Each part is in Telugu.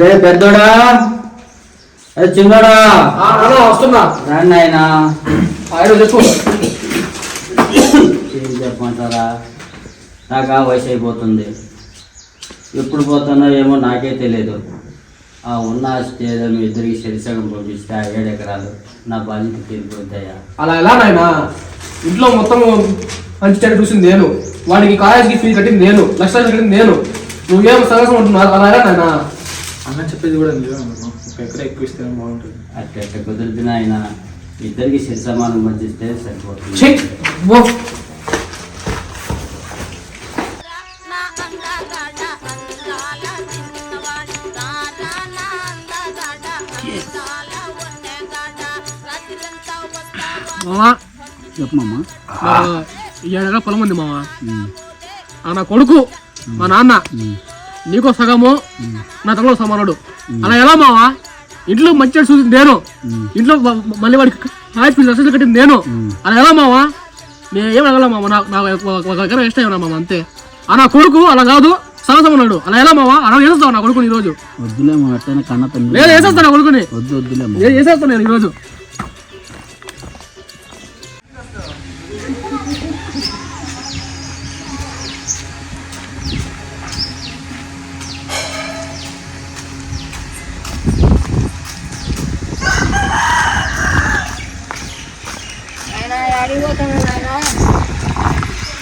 రే పెద్దోడా? అరే చిన్నోడా? వస్తున్నా. రండి ఆయన ఆయన చెప్పు ఏం చెప్పమంటారా? నాకు ఆ వయసు అయిపోతుంది. ఎప్పుడు పోతానో ఏమో నాకే తెలియదు ఆ ఉన్న ఆస్తి ఏదో మీ ఇద్దరికి శరిసగం పంపిస్తే ఆ ఏడు ఎకరాలు నా బాధ్యత తీరిపోతాయా అలా ఎలా నాయనా? ఇంట్లో మొత్తం మంచి చెడు చూసింది నేను. వాడికి కాలేజీకి ఫీజు కట్టింది నేను లక్షలు కట్టింది నేను. నువ్వేం సంగసం ఉంటున్నావు? అలా నాయనా అన్న చెప్పేది కూడా నిజమే ఎకరా ఎక్కువ ఇస్తే బాగుంటుంది. అట్ట కుదిరితే ఆయన? ఇద్దరికి శరి సమానం పంచిస్తే సరిపోతుంది. చెప్పమ్మా ఈ ఏడగా పొలం ఉంది మామ ఆ నా కొడుకు మా నాన్న నీకో సగము నా తమ్ముడు సమానుడు. అలా ఎలా మావా? ఇంట్లో మంచి చూసింది నేను. ఇంట్లో మళ్ళీ వాడికి ఫీజు లక్షలు కట్టింది నేను. అలా ఎలా మావా? నేను ఏం అడగల మామ నాకు ఎకరం ఇష్టం ఏమన్నా మామ అంతే. ఆ నా కొడుకు అలా కాదు సగసమన్నాడు అలా ఎలా మావా? అలా వేసేస్తావు నా కొడుకుని ఈరోజు? అట్టనే కన్న నేను వేసేస్తాను నా కొడుకుని. వద్దు వద్దులేమో నేను వేసేస్తాను నేను ఈరోజు.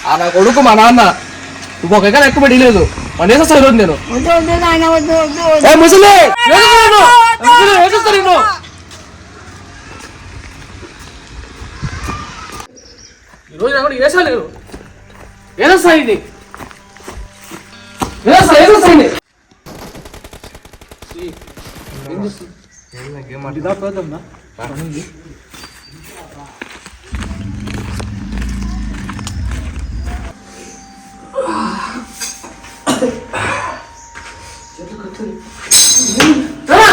ఆ నా కొడుకు మా నాన్న. నువ్వు ఒక ఎకరం ఎక్కువ పడిలేదు మన వేసేస్తాను ఈరోజు నేను? ఏ ముసలి! వేసేస్తా వేసేస్తా. ఈరోజు నాకు వేసా లేదు వేసేస్తా ఇది? వేసేస్తా వేసేస్తా ఇది? నానా!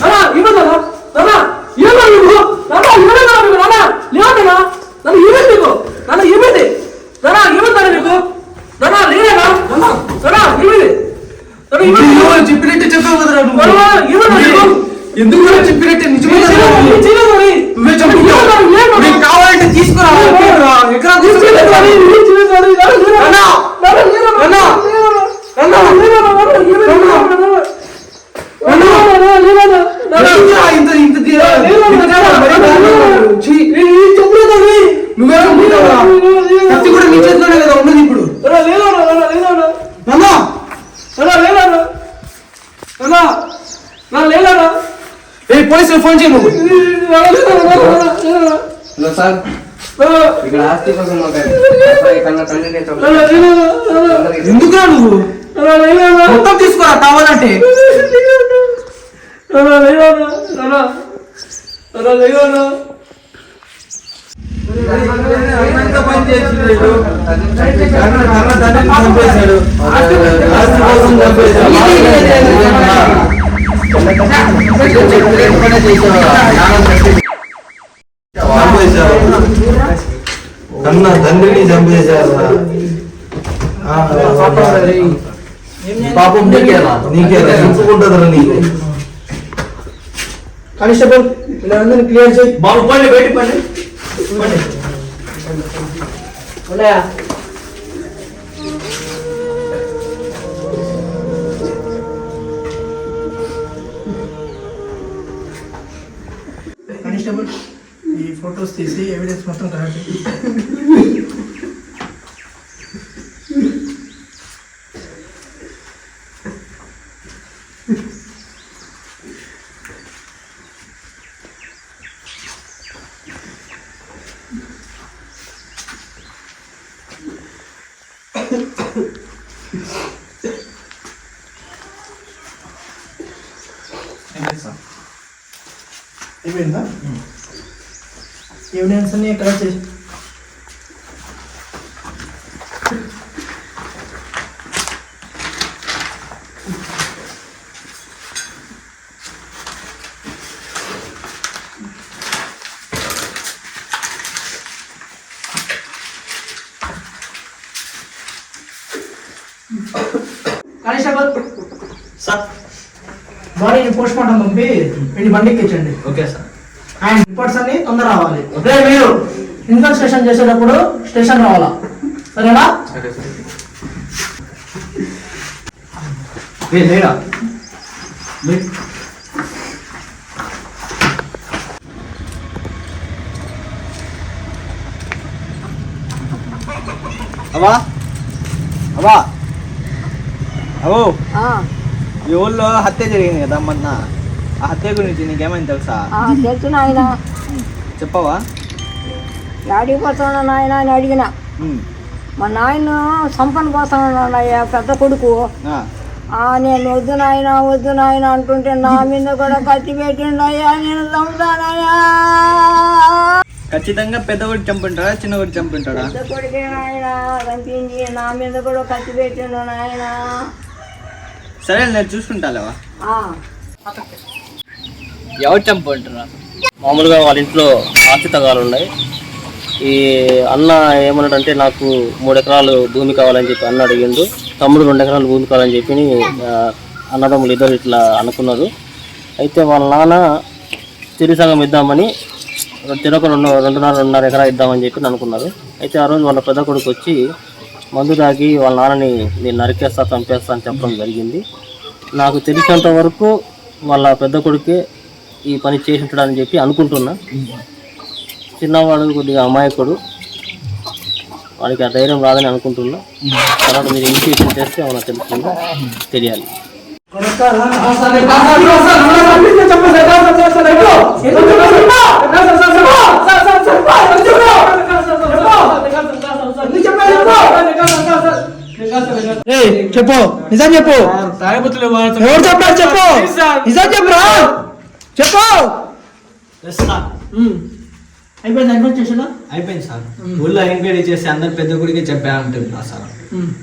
నానా, ఏమన్నా? నానా, ఏమన్నా నువ్వు? నానా, ఏమన్నా నువ్వు? నానా, లేవన్నా? నానా, ఏమైంది నీకు? నానా, ఏమైంది? నానా, ఏమైందన్నా నీకు? నానా, లేదేనా? నానా, నానా, ఏమైంది? నానా, ఏమైంది? చెప్పినట్టే చెప్పావు కదరా నానా, ఏమన్నా నీకు? ఎందుకు కూడా చెప్పినట్టే నిజమే నేను కదరా చేయలేదు, నేను చేయలేదు మరి. నువ్వే చెప్పు ఏమన్నా, ఏమన్నా? నీకు కావాలంటే తీసుకురా ఎకరా నేను చేయలేదు మరి, నేను చేయలేదు మరి. నానా, లేరా? నానా! నానా, లేరా? నానా! లేరా? నానా, లేరా? నానా, ఏమైంది? నానా, నానా, నానా, లేరా? నానా, ఎందుకురా ఇంత ఇంత ది- ఇంత తేడా? మరి దారుణం. ఛీ, నువ్వే కత్తి కూడా నీ చేతిలోనే కదా ఉన్నది ఇప్పుడు నాన్న ఏ పోలీసులు ఫోన్ చేయి నువ్వు. Hello sir. ఇక్కడ ఆస్తి కోసం ఎందుకురా నువ్వు? మొత్తం తీసుకురా కావాలంటే. చంపేశాడు. చంపేశాడు. చంపేశాడు. కన్న తండ్రిని చంపేశారు పాపం నీకేనా నీకేనా చెప్పుకుంటుందిరా నీకు కానిస్టేబుల్ ఇలా అందరిని క్లియర్ చేయి బాబు పండి బయట పండి ఉన్నాయా కానిస్టేబుల్ ఈ ఫొటోస్ తీసి ఎవిడెన్స్ మొత్తం కరెక్ట్ చేయి. ఇవేనా ఎవిడెన్స్ అన్నీ ఇక్కడ వచ్చేసి Karışa bak. Sat. బాడీని పోస్ట్ మార్టం పంపి వీడి బండి ఎక్కించండి ఓకే సార్. అండ్ రిపోర్ట్స్ అన్ని తొందర రావాలి. ఓకే మీరు ఇన్వెస్టిగేషన్ చేసేటప్పుడు స్టేషన్ రావాలా? సరేనా? సరే సార్. ఏ లేరా. అవా అవా అవో ఈ ఊళ్ళో హత్య జరిగింది కదా మొన్న. ఆ హత్య గురించి నీకేమైంది తెలుసా? తెలుసు నాయన. చెప్పవా? యాడికి పోతున్నా నాయన అని అడిగిన. ఉమ్. మా నాయన సంపన్న పోతున్నాడయ్యా పెద్ద కొడుకు. ఆ. ఆ నేను వద్దు నాయన వద్దు నాయన అంటుంటే నా మీద కూడా కత్తి పెట్టిండయ్యా నేను చంపుతానయ్యా ఖచ్చితంగా పెద్దవాడు చంపుంటాడా చిన్నవాడు చంపుంటాడా? పెద్ద కొడుకే నాయన చంపించి నా మీద కూడా కత్తి పెట్టిండు నాయన. సరే నేను చూసుకుంటాలేవా ఆ. ఎవరు చంపుకుంటారా మామూలుగా వాళ్ళ ఇంట్లో ఆస్తి తగాలు ఉన్నాయి. ఈ అన్న ఏమన్నాడంటే నాకు మూడు ఎకరాలు భూమి కావాలని చెప్పి అన్న అడిగిండు. తమ్ముడు రెండు ఎకరాలు భూమి కావాలని చెప్పి అన్నదమ్ములు ఇద్దరు ఇట్లా అనుకున్నారు. అయితే వాళ్ళ నాన్న తిరిగి సగం ఇద్దామని తిరొక రెండు రెండున్నర రెండున్నర ఎకరా ఇద్దామని చెప్పి అనుకున్నారు. అయితే ఆ రోజు వాళ్ళ పెద్ద కొడుకు వచ్చి మందు తాగి వాళ్ళ నాన్నని నేను నరికేస్తా చంపేస్తా అని చెప్పడం జరిగింది. నాకు తెలిసినంత వరకు వాళ్ళ పెద్ద కొడుకే ఈ పని చేసి ఉంటాడని చెప్పి అనుకుంటున్నా. చిన్నవాడు కొద్దిగా అమాయకుడు. వాడికి ఆ ధైర్యం రాదని అనుకుంటున్నా. తర్వాత మీరు ఇన్స్టిట్యూషన్ చేస్తే ఏమైనా తెలుస్తుందో తెలియాలి. ఏయ్, చెప్పు. నిజం చెప్పు. ఎవరు చెప్పారు చెప్పు. నిజం చెప్పురా చెప్పు. అయిపోయింది ఇన్వెస్టిగేషన్ అయిపోయింది సార్. ఊళ్ళో ఎంక్వైరీ చేసి అందరు పెద్ద గుడికి చెప్పారంటున్నా సార్.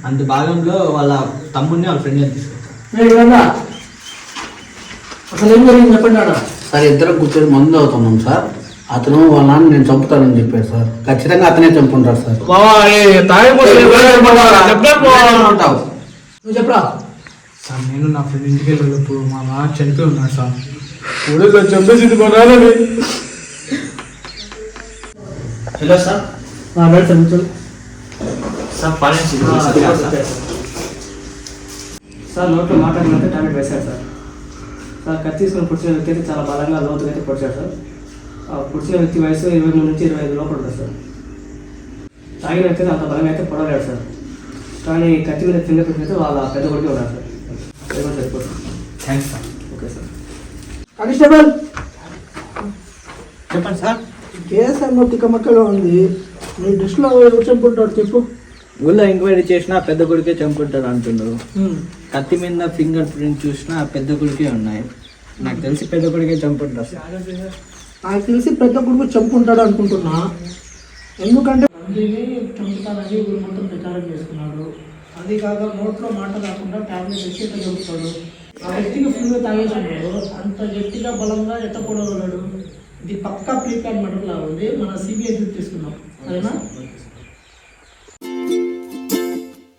అంత భాగంలో వాళ్ళ తమ్ముడిని వాళ్ళ ఫ్రెండ్ని తీసుకొచ్చారు. అసలు ఏం జరిగింది? చెప్పండి సార్ ఇద్దరు కూర్చొని మందు అవుతున్నాం సార్. అతను వాళ్ళ నాన్న నేను చంపుతానని చెప్పాడు సార్. ఖచ్చితంగా అతనే చంపుంటారు సార్. ఉంటావు. నువ్వు చెప్పరా? సార్ నేను నా ఫ్రెండ్ ఇంటికి వెళ్ళేటప్పుడు మా నాన్న చనిపోయి ఉన్నాడు సార్. కూడా సార్ చంపేసింది మా నాన్నని హలో సార్. నా మేడం చదువుతుంది సార్ ఫారెన్సిక్ సార్. నోట్లో మాట్లాడినంత టాబ్లెట్ వేశారు సార్. సార్ కత్తి తీసుకుని పుడిచిన వ్యక్తి అయితే చాలా బలంగా లోతుగా అయితే పొడిచాడు సార్. పుడిచిన వ్యక్తి వయసు ఇరవై మూడు నుంచి ఇరవై ఐదు లోపల ఉంటుంది సార్. తాగిన వ్యక్తి అంత బలంగా అయితే పొడవలేడు సార్. కానీ కత్తి మీద ఫింగర్ ప్రింట్ అయితే వాళ్ళ పెద్ద కొడుకు ఉన్నారు సార్. సరిపోతుంది thanks sir. Okay sir. Constable! చెప్పండి సార్. కేసు ఏమో తిక్కమక్కగా ఉంది. నీ దృష్టిలో ఎవరు చంపుంటాడు చెప్పు. ఊళ్ళో ఎంక్వైరీ చేసినా పెద్ద కొడుకే చంపుంటాడు అంటున్నారు. కత్తి మీద ఫింగర్ ప్రింట్ చూసినా పెద్ద కొడుకే ఉన్నాయి. నాకు తెలిసి పెద్ద కొడుకే చంపుంటారు. సార్ నాకు తెలిసి పెద్ద కొడుకు చంపుంటాడు అనుకుంటున్నా. ఎందుకంటే మందిని చంపుతానని ఊరు మొత్తం ప్రచారం చేసుకున్నాడు అది కాక నోట్లో మాట కాకుండా ట్యాబ్లెట్ వేసి ఇట్లా చంపుతాడు. ఆ వ్యక్తికి ఫుల్గా తాగేసి అంత గట్టిగా బలంగా ఎత్తకూడగలడు ఇది పక్కా ప్రీ ప్లాన్ మటర్ లాగా ఉంది. మన సిబిఐ తీసుకున్నాం అదేనా